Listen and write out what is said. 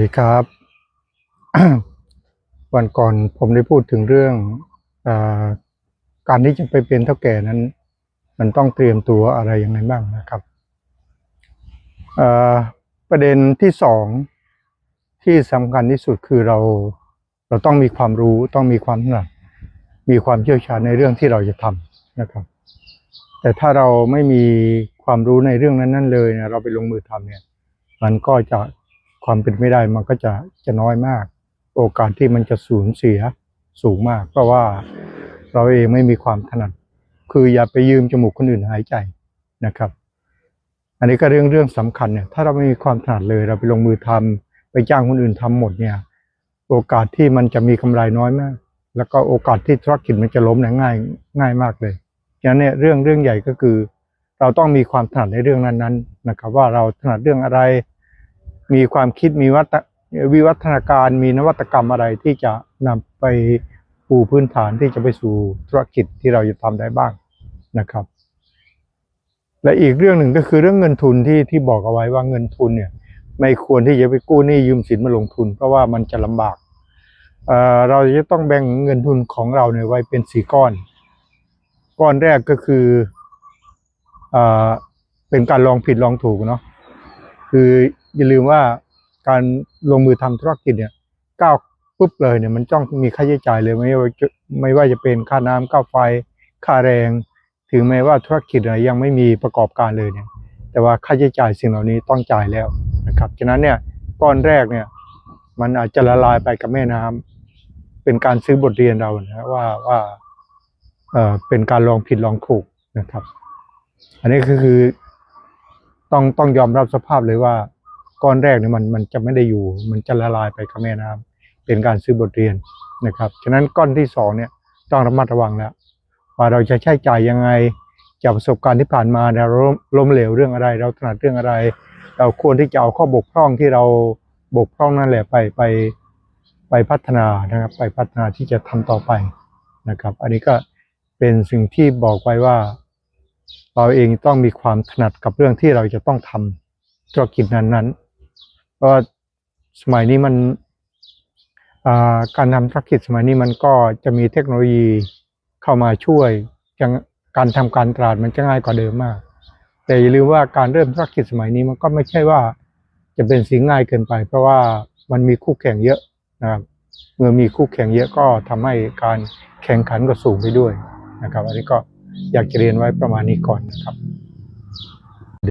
ดีครับ วันก่อนผมได้พูดถึงเรื่องอการที่จะไปเป็นเท่าแก่นั้น มันต้องเตรียมตัวอะไรยังไงบ้างนะครับประเด็นที่สองที่สำคัญที่สุดคือเราเราต้องมีความรู้ต้องมีความถนัดมีความเชี่ยวชาญในเรื่องที่เราจะทำนะครับ แต่ถ้าเราไม่มีความรู้ในเรื่องนั้น ๆ เลยเลยเราไปลงมือทำเนี่ย มันก็จะ ความเป็นไม่ได้มันก็จะจะน้อยมาก โอกาสที่มันจะสูญเสียสูงมาก เพราะว่าเราเองไม่มีความถนัด คืออย่าไปยืมจมูกคนอื่นหายใจนะครับ อันนี้ก็เรื่องเรื่องสำคัญเนี่ย ถ้าเราไม่มีความถนัดเลย เราไปลงมือทำไปจ้างคนอื่นทำหมดเนี่ย โอกาสที่มันจะมีกำไรน้อยมาก แล้วก็โอกาสที่ธุรกิจมันจะล้มเนี่ยง่ายง่ายมากเลยฉะนั้นเนี่ยเรื่องเรื่องใหญ่ก็คือ เราต้องมีความถนัดในเรื่องนั้นๆนะครับ ว่าเราถนัดเรื่องอะไร มีความคิดมีวัตวิวัฒนาการมีนวัตกรรมอะไรที่จะนำไปปูพื้นฐานที่จะไปสู่ธุรกิจที่เราจะทำได้บ้างนะครับ และอีกเรื่องหนึ่งก็คือเรื่องเงินทุนที่ที่บอกเอาไว้ว่าเงินทุนเนี่ยไม่ควรที่จะไปกู้หนี้ยืมสินมาลงทุน เพราะว่ามันจะลำบากเเราจะต้องแบ่งเงินทุนของเราเนี่ยไว้เป็นสี่ก้อน ก้อนแรกก็คือเอ่อเป็นการลองผิดลองถูกเนาะคือ อย่าลืมว่าการลงมือทำธุรกิจเนี่ยก้าวปุ๊บเลยเนี่ยมันต้องมีค่าใช้จ่ายเลยไม่ว่าจะไม่ว่าจะเป็นค่าน้ำค่าไฟ ค่าแรง ถึงแม้ว่าธุรกิจยังไม่มีประกอบการเลยเนี่ย แต่ว่าค่าใช้จ่ายสิ่งเหล่านี้ต้องจ่ายแล้วนะครับฉะนั้นเนี่ยก้อนแรกเนี่ยมันอาจจะละลายไปกับแม่น้ำเป็นการซื้อบทเรียนเรานะว่าว่าเออเป็นการลองผิดลองถูกนะครับ อันนี้ก็คือต้องต้องยอมรับสภาพเลยว่า ก้อนแรกเนี่ยมันมันจะไม่ได้อยู่ มันจะละลายไปกับแม่น้ำเป็นการซื้อบทเรียนนะครับ ฉะนั้นก้อนที่สองเนี่ยต้องระมัดระวังแล้ว ว่าเราจะใช้จ่ายยังไงจากประสบการณ์ที่ผ่านมาเราล้มเหลวเรื่องอะไร เราถนัดเรื่องอะไร เราควรที่จะเอาข้อบกพร่องที่เราบกพร่องนั่นแหละไปไปไปพัฒนานะครับ ไปพัฒนาที่จะทำต่อไปนะครับ อันนี้ก็เป็นสิ่งที่บอกไว้ว่า เราเองต้องมีความถนัดกับเรื่องที่เราจะต้องทำธุรกิจนั้นๆ เพราะว่าสมัยนี้มันาการทำธุรกิจสมัยนี้มันก็จะมีเทคโนโลยีเข้ามาช่วยจังการทำการตลาดมันจะง่ายกว่าเดิมมาก แต่อย่าลืมว่าการเริ่มธุรกิจสมัยนี้มันก็ไม่ใช่ว่าจะเป็นสิ่งง่ายเกินไป เพราะว่ามันมีคู่แข่งเยอะนะครับเมื่อมีคู่แข่งเยอะก็ทำให้การแข่งขันก็สูงไปด้วยนะครับ อันนี้ก็อยากจะเรียนไว้ประมาณนี้ก่อนนะครับ